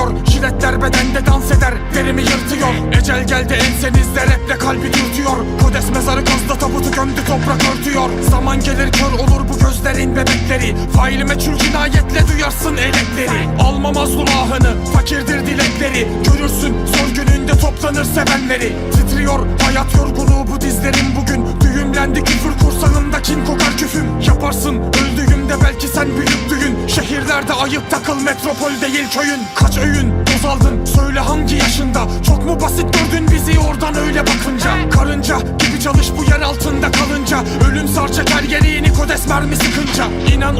geliyor. Jiletler bedende dans eder Derimi yırtıyor. Ecel geldi ensenizde Raple kalbi dürtüyor. Kodes mezarı kazda tabutu gömdü toprak örtüyor. Zaman gelir kör olur bu gözlerin bebekleri. Faili meçhul cinayetle duyarsın elekleri. Alma mazlum ahını Fakirdir dilekleri. Görürsün son gününde toplanır sevenleri. Titriyor hayat yorgunu bu dizlerin bu Düğümlendi küfür kursağında kin kokar küfüm? Yaparsın öldüğümde belki sen büyüktüğün Şehirlerde ayıp takıl metropol değil köyün. Kaç öğün doz aldın söyle hangi yaşında? Çok mu basit gördün bizi oradan öyle bakınca? Karınca gibi çalış bu yer altında kalınca. Ölüm sar çeker geriğini kodes mermi sıkınca İnan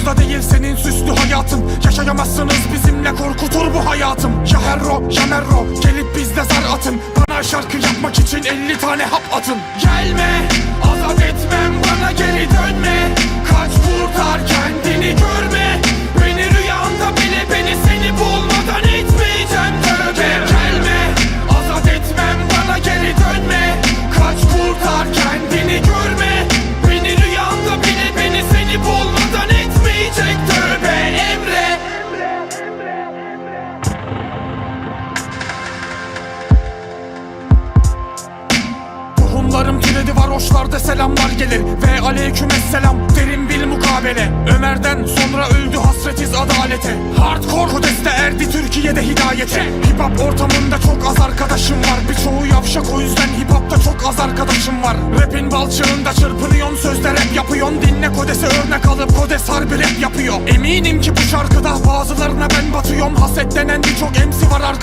umrumuzda değil senin süslü hayatın. Yaşayamazsınız bizimle korkutur bu hayatım. Ya herro ya merro gelip bizde zar atın. Bana şarkı yapmak için 50 tane hap atın. Gelme azat etmem bana geri dönme. Kaç kurtar kendini görme. Beni rüyanda bile beni seni bulmadan etmeyeceğim. Tövbe. Gelme azat etmem bana geri dönme. Kaç kurtar kendini görme Tohumlarım türedi varoşlarda selamlar gelir. Ve aleyküm selam derin bil mukabele. Ömer'den sonra öldü hasretiz adalete. Hardcore kodeste erdi Türkiye'de hidayete. Hip hop ortamında çok az arkadaşım var. Birçoğu yavşak o yüzden hip hopta çok az arkadaşım var. Rapin balçığında çırpınıyorsun sözde rap yapıyorsun Dinle kodese örnek alıp kodes harbi rap yapıyor. Eminim ki bu şarkıda bazılarına ben batıyorum. Haset denen birçok MC var yapar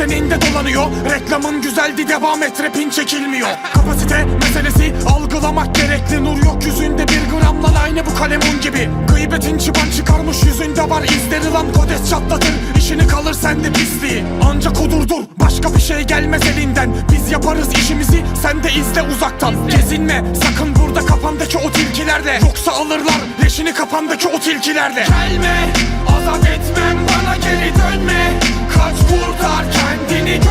ay yaşak senin de dolanıyor. Reklamın güzeldi devam et rapin çekilmiyor. Kapasite meselesi algılamak gerekli. Nur yok yüzünde bir gramla aynı bu kalemun gibi. Gıybetin çıban çıkarmış yüzünde var. İzleri lan kodes çatlatır. İşini kalır sende pisliği. Ancak kudurdur başka bir şey gelmez elinden. Biz yaparız işimizi sen de izle uzaktan. Gezinme sakın burada kafandaki o tilkilerle Yoksa alırlar leşini kafandaki o tilkilerle Gelme azat etmem bana geri dönme Kaç kurtar kendini.